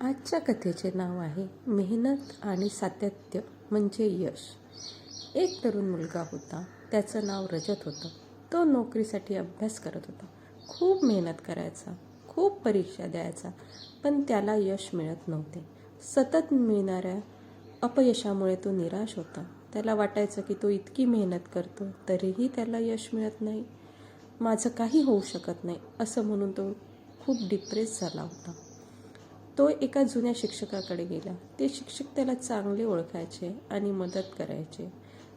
आजच्या कथेचे नाव आहे मेहनत आणि सातत्य म्हणजे यश. एक तरुण मुलगा होता. त्याचं नाव रजत होतं. तो नोकरीसाठी अभ्यास करत होता. खूप मेहनत करायचा. खूप परीक्षा द्यायचा. पण त्याला यश मिळत नव्हते. सतत मिळणाऱ्या अपयशामुळे तो निराश होता. त्याला वाटायचं की तो इतकी मेहनत करतो तरीही त्याला यश मिळत नाही. माझं काही होऊ शकत नाही असं म्हणून तो खूप डिप्रेस झाला होता. तो एका जुन्या शिक्षकाकडे गेला. ते शिक्षक त्याला चांगले ओळखायचे आणि मदत करायचे.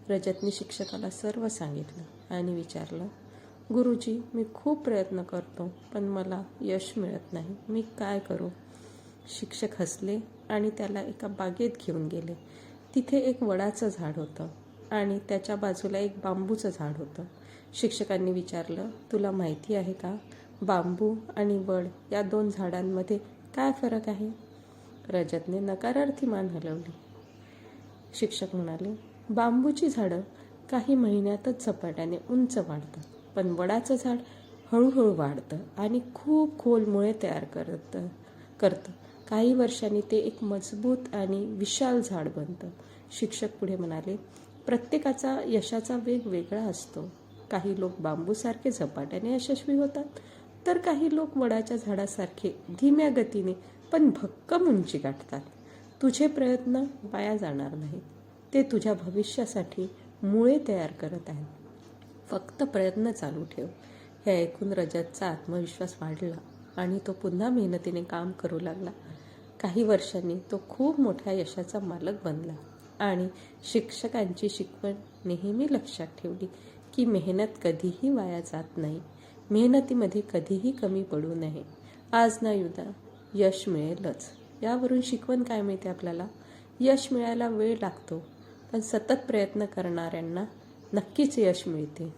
रजतने शिक्षकाला सर्व सांगितलं आणि विचारलं गुरुजी मी खूप प्रयत्न करतो पण मला यश मिळत नाही. मी काय करू? शिक्षक हसले आणि त्याला एका बागेत घेऊन गेले. तिथे एक वडाचं झाड होतं आणि त्याच्या बाजूला एक बांबूचं झाड होतं. शिक्षकांनी विचारलं तुला माहिती आहे का? बांबू आणि वड या दोन झाडांमध्ये काय फरक आहे? रजतने नकारार्थी मान हलवली. शिक्षक म्हणाले बांबूची झाडं काही महिन्यातच झपाट्याने उंच वाढतं पण वडाचं झाड हळूहळू वाढतं आणि खूप खोल मुळे तयार करतं करतं. काही वर्षांनी ते एक मजबूत आणि विशाल झाड बनतं. शिक्षक पुढे म्हणाले प्रत्येकाचा यशाचा वेग वेगळा असतो. काही लोक बांबूसारखे झपाट्याने यशस्वी होतात तर काही लोक वडाच्या झाडासारखे धीम्या गतीने पण भक्कम उंची गाठतात. तुझे प्रयत्न वाया जाणार नाहीत. ते तुझ्या भविष्यासाठी मुळे तयार करत आहेत. फक्त प्रयत्न चालू ठेव. हे ऐकून रजतचा आत्मविश्वास वाढला आणि तो पुन्हा मेहनतीने काम करू लागला. काही वर्षांनी तो खूप मोठ्या यशाचा मालक बनला आणि शिक्षकांची शिकवण नेहमी लक्षात ठेवली की मेहनत कधीही वाया जात नाही. मेहनतीमध्ये कधीही कमी पडू नये. आज ना युदा यश मिळेलच. यावरून शिकवण काय मिळते आपल्याला? यश मिळायला वेळ लागतो पण सतत प्रयत्न करणाऱ्यांना नक्कीच यश मिळते.